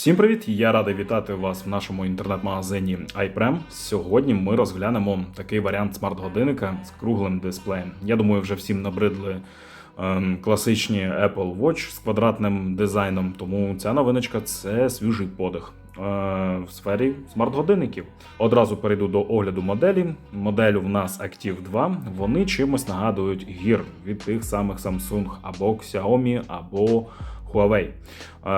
Всім привіт! Я радий вітати вас в нашому інтернет-магазині iPrem. Сьогодні ми розглянемо такий варіант смарт-годинника з круглим дисплеєм. Я думаю, вже всім набридли ем, класичні Apple Watch з квадратним дизайном, тому ця новиночка це свіжий подих. е, В сфері смарт-годинників. Одразу перейду до огляду моделі. Модель у нас Active 2. Вони чимось нагадують гір від тих самих Samsung або Xiaomi, або Huawei.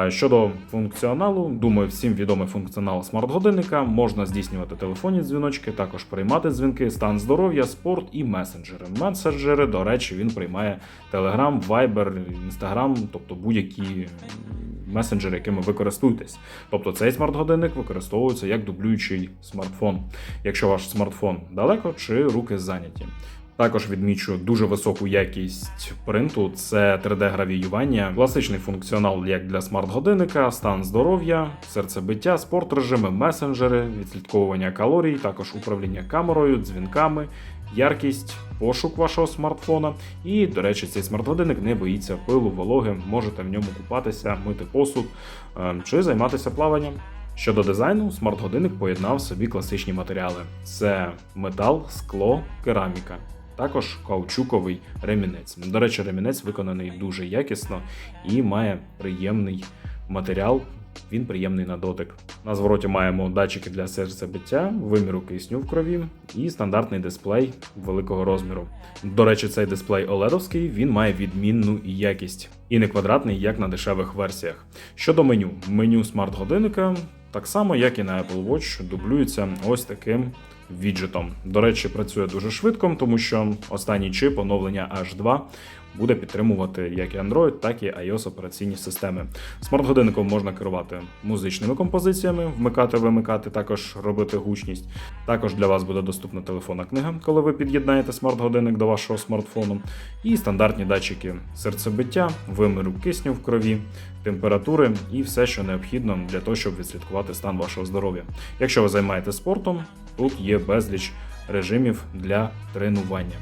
Щодо функціоналу, думаю, всім відомий функціонал смарт-годинника. Можна здійснювати телефонні дзвіночки, також приймати дзвінки, стан здоров'я, спорт і месенджери. Месенджери, до речі, він приймає Telegram, Viber, Instagram, тобто будь-які месенджери, якими ви користуєтесь. Тобто цей смарт-годинник використовується як дублюючий смартфон, якщо ваш смартфон далеко чи руки зайняті. Також відмічу дуже високу якість принту. Це 3D-гравіювання, класичний функціонал як для смарт-годинника, стан здоров'я, серцебиття, спорт режими, месенджери, відслідковування калорій, також управління камерою, дзвінками, яркість, пошук вашого смартфона. І, до речі, цей смарт-годинник не боїться пилу, вологи, можете в ньому купатися, мити посуд е, чи займатися плаванням. Щодо дизайну, смарт-годинник поєднав собі класичні матеріали: це метал, скло, кераміка. Також каучуковий ремінець. До речі, ремінець виконаний дуже якісно і має приємний матеріал. Він приємний на дотик. На звороті маємо датчики для серцебиття, виміру кисню в крові і стандартний дисплей великого розміру. До речі, цей дисплей OLED-овський, він має відмінну якість і не квадратний, як на дешевих версіях. Щодо меню, меню смарт-годинника, так само як і на Apple Watch, дублюється ось таким віджетом. До речі, працює дуже швидко, тому що останній чип оновлення H2 буде підтримувати як і Android, так і iOS операційні системи. Смарт-годинником можна керувати музичними композиціями, вмикати, вимикати, також робити гучність. Також для вас буде доступна телефонна книга, коли ви під'єднаєте смарт-годинник до вашого смартфону, і стандартні датчики серцебиття, виміру кисню в крові, температури і все, що необхідно для того, щоб відслідкувати стан вашого здоров'я. Якщо ви займаєтесь спортом, тут є безліч режимів для тренування.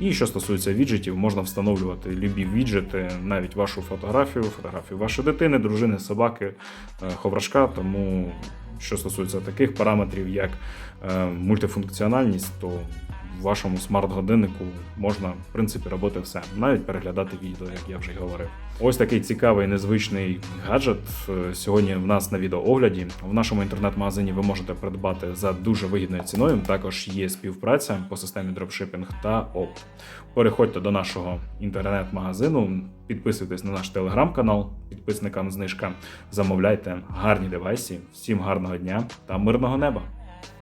І що стосується віджитів, можна встановлювати любі віджити, навіть вашу фотографію, фотографію вашої дитини, дружини, собаки, е, ховрашка. Тому що стосується таких параметрів, як е, мультифункціональність, то вашому смарт-годиннику можна, в принципі, робити все, навіть переглядати відео, як я вже й говорив. Ось такий цікавий незвичний гаджет. е, Сьогодні в нас на відеоогляді. В нашому інтернет-магазині ви можете придбати за дуже вигідною ціною. Також є співпраця по системі дропшипінг та ОП. Переходьте до нашого інтернет-магазину, підписуйтесь на наш телеграм-канал, підписникам знижка, замовляйте гарні девайси. Всім гарного дня та мирного неба!